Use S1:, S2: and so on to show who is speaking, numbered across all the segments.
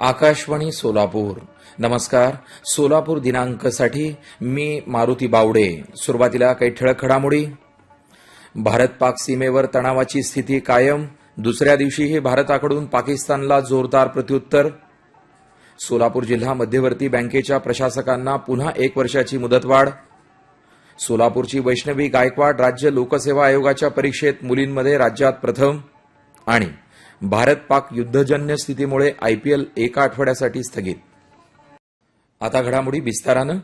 S1: आकाशवाणी सोलापूर. नमस्कार. सोलापूर दिनांकसाठी मी मारुती बावडे. सुरुवातीला काही ठळक घडामोडी. भारत पाक सीमेवर तणावाची स्थिती कायम. दुसऱ्या दिवशीही भारताकडून पाकिस्तानला जोरदार प्रत्युत्तर. सोलापूर जिल्हा मध्यवर्ती बँकेच्या प्रशासकांना पुन्हा एक वर्षाची मुदतवाढ. सोलापूरची वैष्णवी गायकवाड राज्य लोकसेवा आयोगाच्या परीक्षेत मुलींमध्ये राज्यात प्रथम आणि भारत पाक युद्धजन्य स्थितीमुळे आयपीएल एका आठवड्यासाठी स्थगित. आता घडामोडी विस्तारानं.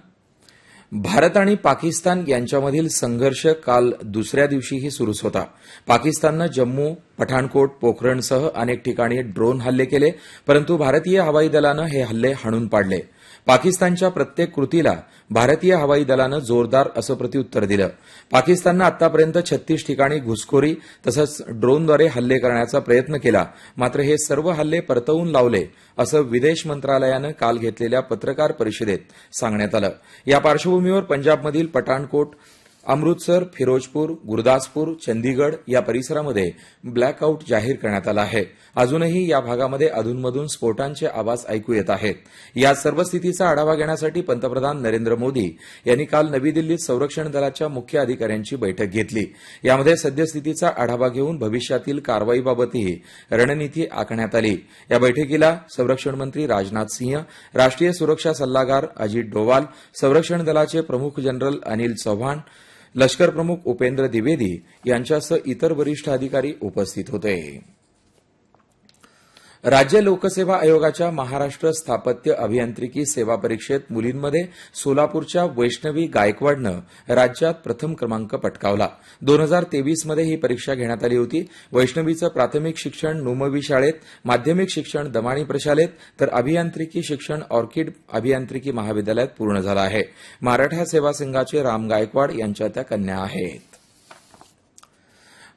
S1: भारत आणि पाकिस्तान यांच्यामधील संघर्ष काल दुसऱ्या दिवशीही सुरूच होता. पाकिस्ताननं जम्मू पठाणकोट पोखरणसह अनेक ठिकाणी ड्रोन हल्ले केले परंतु भारतीय हवाई दलानं हे हल्ले हाणून पाडले. पाकिस्तानच्या प्रत्येक कृतीला भारतीय हवाई दलानं जोरदार असं प्रत्युत्तर दिलं. पाकिस्ताननं आतापर्यंत छत्तीस ठिकाणी घुसखोरी तसंच ड्रोनद्वारे हल्ले करण्याचा प्रयत्न केला. मात्र हे सर्व हल्ले परतवून लावले असं विदेश मंत्रालयानं काल घेतलेल्या पत्रकार परिषदेत सांगण्यात आलं. या पार्श्वभूमीवर पंजाबमधील पठाणकोट अमृतसर फिरोजपूर गुरदासपूर चंदीगड या परिसरामध्ये ब्लॅकआउट जाहीर करण्यात आला आहे. अजूनही या भागामध्ये अधूनमधून स्फोटांचे आवाज ऐकू येत आहेत. या सर्व स्थितीचा आढावा घेण्यासाठी पंतप्रधान नरेंद्र मोदी यांनी काल नवी दिल्लीत संरक्षण दलाच्या मुख्य अधिकाऱ्यांची बैठक घेतली. यामध्ये सद्यस्थितीचा आढावा घेऊन भविष्यातील कारवाईबाबतही रणनीती आखण्यात आली. या बैठकीला संरक्षण मंत्री राजनाथ सिंह राष्ट्रीय सुरक्षा सल्लागार अजित डोवाल संरक्षण दलाचे प्रमुख जनरल अनिल चौहान लष्कर प्रमुख उपेंद्र द्विवेदी यांच्यासह इतर वरिष्ठ अधिकारी उपस्थित होते. राज्य लोकसेवा आयोगाच्या महाराष्ट्र स्थापत्य अभियांत्रिकी सेवा परीक्षेत मुलींमध्ये सोलापूरच्या वैष्णवी गायकवाडनं राज्यात प्रथम क्रमांक पटकावला. दोन हजार तेवीसमध्ये ही परीक्षा घेण्यात आली होती. वैष्णवीचं प्राथमिक शिक्षण नुमवी शाळेत माध्यमिक शिक्षण दमाणी प्रशालेत तर अभियांत्रिकी शिक्षण ऑर्किड अभियांत्रिकी महाविद्यालयात पूर्ण झालं आहे. मराठा सेवा संघाचे राम गायकवाड यांच्या त्या कन्या आहेत.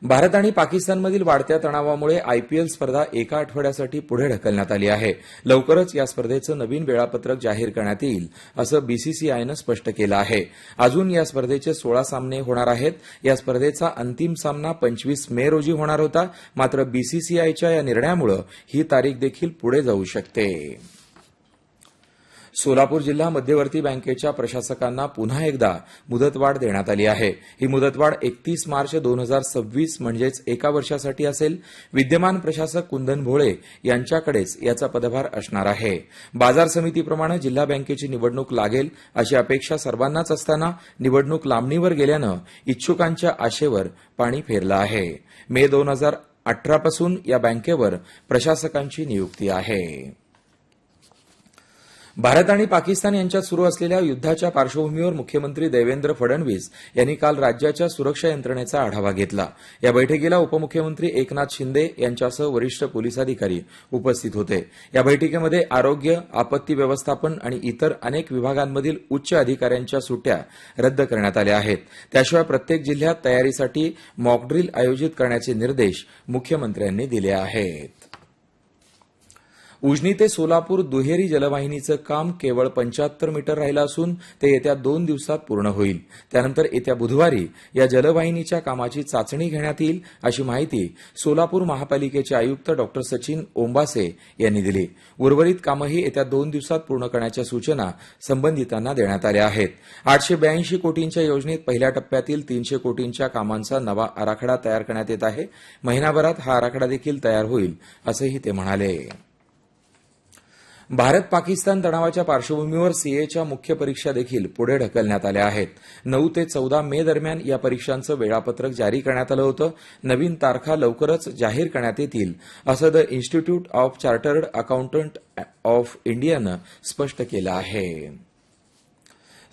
S1: भारत आणि पाकिस्तानमधील वाढत्या तणावामुळे आयपीएल स्पर्धा एका आठवड्यासाठी पुढे ढकलण्यात आली आहे. लवकरच या स्पर्धेचं नवीन वेळापत्रक जाहीर करण्यात येईल असं बीसीसीआयनं स्पष्ट केलं आहे. अजून या स्पर्धेचे सोळा सामने होणार आहेत. या स्पर्धेचा अंतिम सामना पंचवीस मे रोजी होणार होता. मात्र बीसीसीआयच्या या निर्णयामुळे ही तारीख देखील पुढे जाऊ शकते. सोलापूर जिल्हा मध्यवर्ती बँकेच्या प्रशासकांना पुन्हा एकदा मुदतवाढ देण्यात आली आहे. ही मुदतवाढ एकतीस मार्च दोन हजार सव्वीस म्हणजेच एका वर्षासाठी असेल विद्यमान प्रशासक कुंदन भोळे यांच्याकडेच याचा पदभार असणार आहे. बाजार समितीप्रमाणे जिल्हा बँकेची निवडणूक लागेल अशी अपेक्षा सर्वांनाच असताना निवडणूक लांबणीवर गेल्यानं इच्छुकांच्या आशेवर पाणी फेरलं आहे. मे दोन हजार अठरापासून या बँकेवर प्रशासकांची नियुक्ती आहे. भारत आणि पाकिस्तान यांच्यात सुरू असलेल्या युद्धाच्या पार्श्वभूमीवर मुख्यमंत्री देवेंद्र फडणवीस यांनी काल राज्याच्या सुरक्षा यंत्रणेचा आढावा घेतला. या बैठकीला उपमुख्यमंत्री एकनाथ शिंदे यांच्यासह वरिष्ठ पोलीस अधिकारी उपस्थित होते. या बैठकीमध्ये आरोग्य आपत्ती व्यवस्थापन आणि इतर अनेक विभागांमधील उच्च अधिकाऱ्यांच्या सुट्ट्या रद्द करण्यात आल्या आहेत. त्याशिवाय प्रत्येक जिल्ह्यात तयारीसाठी मॉकड्रील आयोजित करण्याचे निर्देश मुख्यमंत्र्यांनी दिले आहेत. उजनी ते सोलापूर दुहेरी जलवाहिनीचं काम केवळ पंच्याहत्तर मीटर राहिलं असून ते येत्या दोन दिवसात पूर्ण होईल. त्यानंतर येत्या बुधवारी या जलवाहिनीच्या कामाची चाचणी घेण्यात येईल अशी माहिती सोलापूर महापालिकेचे आयुक्त डॉ. सचिन ओंबासे यांनी दिली. उर्वरित कामंही येत्या दोन दिवसात पूर्ण करण्याच्या सूचना संबंधितांना देण्यात आल्या आहेत. आठशे ब्याऐंशी कोटींच्या योजनेत पहिल्या टप्प्यातील तीनशे कोटींच्या कामांचा नवा आराखडा तयार करण्यात येत आहे. महिनाभरात हा आराखडा देखील तयार होईल असंही ते म्हणाले. भारत पाकिस्तान तणावाच्या पार्श्वभूमीवर सीएच्या मुख्य परीक्षा देखील पुढे ढकलण्यात आल्या आहेत. नऊ ते चौदा मे दरम्यान या परीक्षांचं वेळापत्रक जारी करण्यात आलं होतं. नवीन तारखा लवकरच जाहीर करण्यात येतील असं the institute of chartered accountant of इंडियानं स्पष्ट केलं आहे.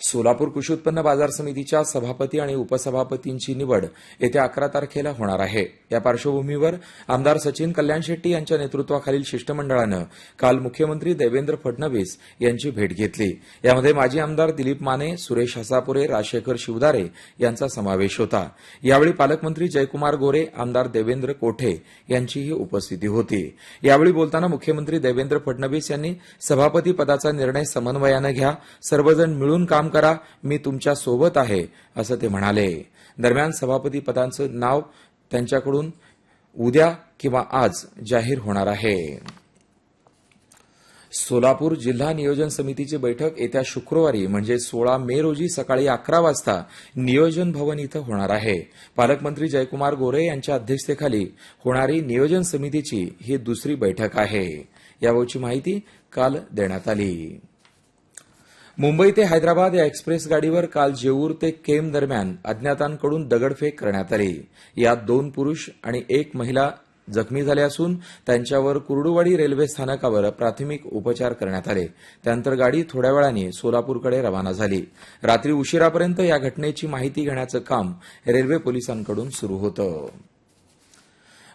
S1: सोलापूर कृषी उत्पन्न बाजार समितीच्या सभापती आणि उपसभापतींची निवड येत्या अकरा तारखेला होणार आहे. या पार्श्वभूमीवर आमदार सचिन कल्याण शेट्टी यांच्या नेतृत्वाखालील शिष्टमंडळानं काल मुख्यमंत्री देवेंद्र फडणवीस यांची भेट घेतली. यामध्ये माजी आमदार दिलीप माने सुरेश हसापुरे राजशेखर शिवदारे यांचा समावेश होता. यावेळी पालकमंत्री जयकुमार गोरे आमदार देवेंद्र कोठे यांचीही उपस्थिती होती. यावेळी बोलताना मुख्यमंत्री देवेंद्र फडणवीस यांनी सभापती पदाचा निर्णय समन्वयानं घ्या. सर्वजण मिळून काम काम करा मी तुमच्यासोबत आहे असं ते म्हणाले. दरम्यान सभापती पदांचं नाव त्यांच्याकडून उद्या किंवा आज जाहीर होणार आहे. सोलापूर जिल्हा नियोजन समितीची बैठक येत्या शुक्रवारी म्हणजे सोळा मे रोजी सकाळी अकरा वाजता नियोजन भवन इथं होणार आहे. पालकमंत्री जयकुमार गोरे यांच्या अध्यक्षतेखाली होणारी नियोजन समितीची ही दुसरी बैठक आहे. याबाबतची माहिती काल देण्यात आली. मुंबई ते हैदराबाद या एक्सप्रेस गाडीवर काल जेऊर ते केम दरम्यान अज्ञातांकडून दगडफेक करण्यात आली. यात दोन पुरुष आणि एक महिला जखमी झाले असून त्यांच्यावर कुर्डुवाडी रेल्वे स्थानकावर प्राथमिक उपचार करण्यात आले. त्यानंतर गाडी थोड्या वेळाने सोलापूरकडे रवाना झाली. रात्री उशिरापर्यंत या घटनेची माहिती घेण्याचं काम रेल्वे पोलिसांकडून सुरू होतं.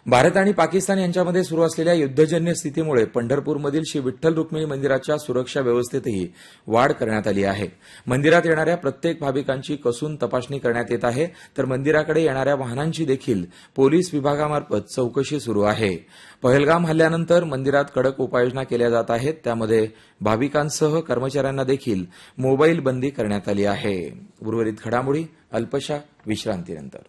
S1: भारत आणि पाकिस्तान यांच्यामध्ये सुरू असलेल्या युद्धजन्य स्थितीमुळे पंढरपूरमधील श्री विठ्ठल रुक्मिणी मंदिराच्या सुरक्षा व्यवस्थेतही वाढ करण्यात आली आहे. मंदिरात येणाऱ्या प्रत्येक भाविकांची कसून तपासणी करण्यात येत आहे. तर मंदिराकडे येणाऱ्या वाहनांची देखील पोलीस विभागामार्फत चौकशी सुरू आहे. पहलगाम हल्ल्यानंतर मंदिरात कडक उपाययोजना केल्या जात आहेत. त्यामध्ये भाविकांसह कर्मचाऱ्यांना देखील मोबाईल बंदी करण्यात आली आहे. उर्वरित घडामोडी अल्पशा विश्रांतीनंतर.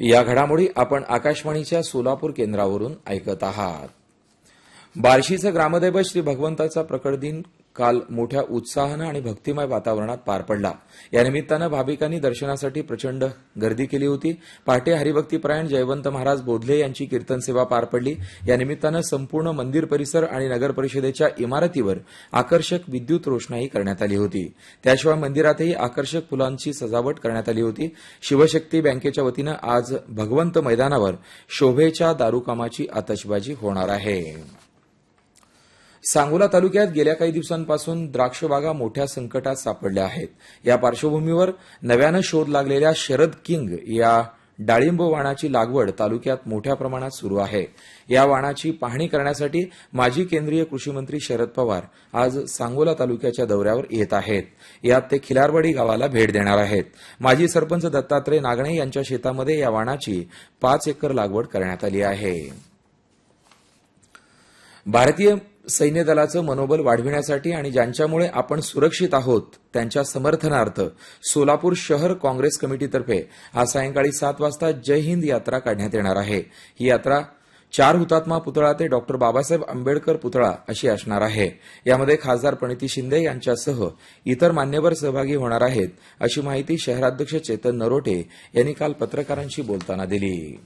S1: या घडामोडी आपण आकाशवाणीच्या सोलापूर केंद्रावरून ऐकत आहात. बार्शीचं ग्रामदैवत श्री भगवंताचा प्रकट दिन काल मोठ्या उत्साहानं आणि भक्तिमय वातावरणात पार पडला. या निमित्तानं भाविकांनी दर्शनासाठी प्रचंड गर्दी केली होती. पहाटे हरिभक्तीपरायण जयवंत महाराज बोधले यांची कीर्तन सेवा पार पडली. या निमित्तानं संपूर्ण मंदिर परिसर आणि नगर परिषदेच्या इमारतीवर आकर्षक विद्युत रोषणाई करण्यात आली होती. त्याशिवाय मंदिरातही आकर्षक फुलांची सजावट करण्यात आली होती. शिवशक्ती बँकेच्या वतीनं आज भगवंत मैदानावर शोभेच्या दारूकामाची आतषबाजी होणार आहे. सांगोला तालुक्यात गेल्या काही दिवसांपासून द्राक्ष बागा मोठ्या संकटात सापडल्या आहेत. या पार्श्वभूमीवर नव्यानं शोध लागलेल्या शरद किंग या डाळिंब वाणाची लागवड तालुक्यात मोठ्या प्रमाणात सुरू आहे. या वाणाची पाहणी करण्यासाठी माजी केंद्रीय कृषी मंत्री शरद पवार आज सांगोला तालुक्याच्या दौऱ्यावर येत आहेत. यात ते खिलारवाडी गावाला भेट देणार आहेत. माजी सरपंच दत्तात्रय नागणे यांच्या शेतामध्ये या वाणाची पाच एकर लागवड करण्यात आली आहे. भारतीय सैन्य दलाचं मनोबल वाढविण्यासाठी आणि ज्यांच्यामुळे आपण सुरक्षित आहोत त्यांच्या समर्थनार्थ सोलापूर शहर काँग्रेस कमिटीतर्फे आज सायंकाळी सात वाजता जय हिंद यात्रा काढण्यात येणार आहे. ही यात्रा चार हुतात्मा पुतळा ते डॉक्टर बाबासाहेब आंबेडकर पुतळा अशी असणार आहे. यामध्ये खासदार प्रणिती शिंदे यांच्यासह इतर मान्यवर सहभागी होणार आहेत अशी माहिती शहराध्यक्ष चेतन नरोटे यांनी काल पत्रकारांशी बोलताना दिली.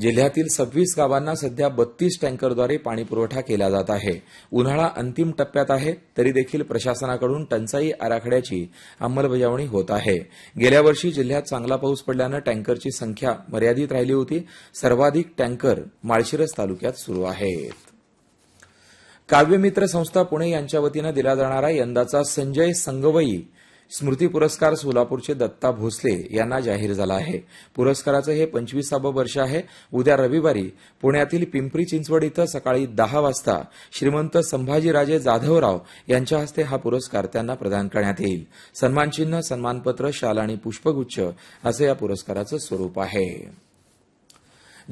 S1: जिल्ह्यातील सव्वीस गावांना सध्या बत्तीस टँकरद्वारे पाणीपुरवठा केला जात आहे. उन्हाळा अंतिम टप्प्यात आहे तरी देखील प्रशासनाकडून टंचाई आराखड्याची अंमलबजावणी होत आहे. गेल्या वर्षी जिल्ह्यात चांगला पाऊस पडल्यानं टँकरची संख्या मर्यादित राहिली होती. सर्वाधिक टँकर माळशिरस तालुक्यात सुरू आहेत. काव्यमित्र संस्था पुणे यांच्या वतीनं दिला जाणारा यंदाचा संजय संगवई स्मृती पुरस्कार सोलापूरचे दत्ता भोसले यांना जाहीर झाला आहे. पुरस्काराचं हे पंचवीसावं वर्ष आहे. उद्या रविवारी पुण्यातील पिंपरी चिंचवड इथं सकाळी दहा वाजता श्रीमंत संभाजीराजे जाधवराव यांच्या हस्ते हा पुरस्कार त्यांना प्रदान करण्यात येईल. सन्मानचिन्ह सन्मानपत्र शाल आणि पुष्पगुच्छ असं या पुरस्काराचं स्वरूप आहे.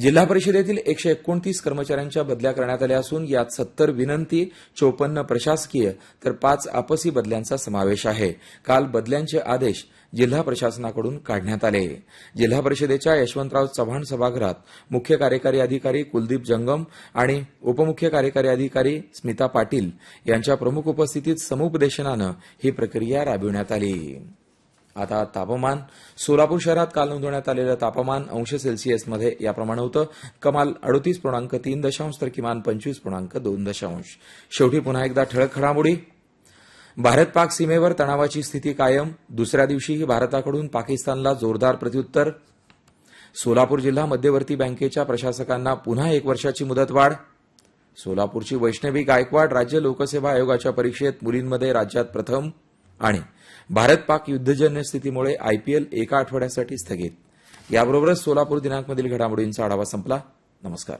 S1: जिल्हा परिषदेतील एकशे एकोणतीस कर्मचाऱ्यांच्या बदल्या करण्यात आल्या असून यात सत्तर विनंती चोपन्न प्रशासकीय तर पाच आपसी बदल्यांचा समावेश आहे. काल बदल्यांचे आदेश जिल्हा प्रशासनाकडून काढण्यात आले. जिल्हा परिषदेच्या यशवंतराव चव्हाण सभागृहात मुख्य कार्यकारी अधिकारी कुलदीप जंगम आणि उपमुख्य कार्यकारी अधिकारी स्मिता पाटील यांच्या प्रमुख उपस्थितीत समुपदेशनानं ही प्रक्रिया राबविण्यात आली. आता तापमान. सोलापूर शहरात काल नोंदवण्यात आलेलं तापमान अंश सेल्सिअसमध्ये याप्रमाणे होतं. कमाल अडोतीस पूर्णांक तीन दशांश तर किमान पंचवीस पूर्णांक दोन दशांश. शेवटी पुन्हा एकदा ठळक घडामोडी. भारत पाक सीमेवर तणावाची स्थिती कायम. दुसऱ्या दिवशीही भारताकडून पाकिस्तानला जोरदार प्रत्युत्तर. सोलापूर जिल्हा मध्यवर्ती बँकेच्या प्रशासकांना पुन्हा एक वर्षाची मुदतवाढ सोलापूरची वैष्णवी गायकवाड राज्य लोकसेवा आयोगाच्या परीक्षेत मुलींमध्ये राज्यात प्रथम. आणि भारत पाक युद्धजन्य स्थितीमुळे आयपीएल एका आठवड्यासाठी स्थगित. याबरोबरच सोलापूर दिनांकमधील घडामोडींचा आढावा संपला. नमस्कार.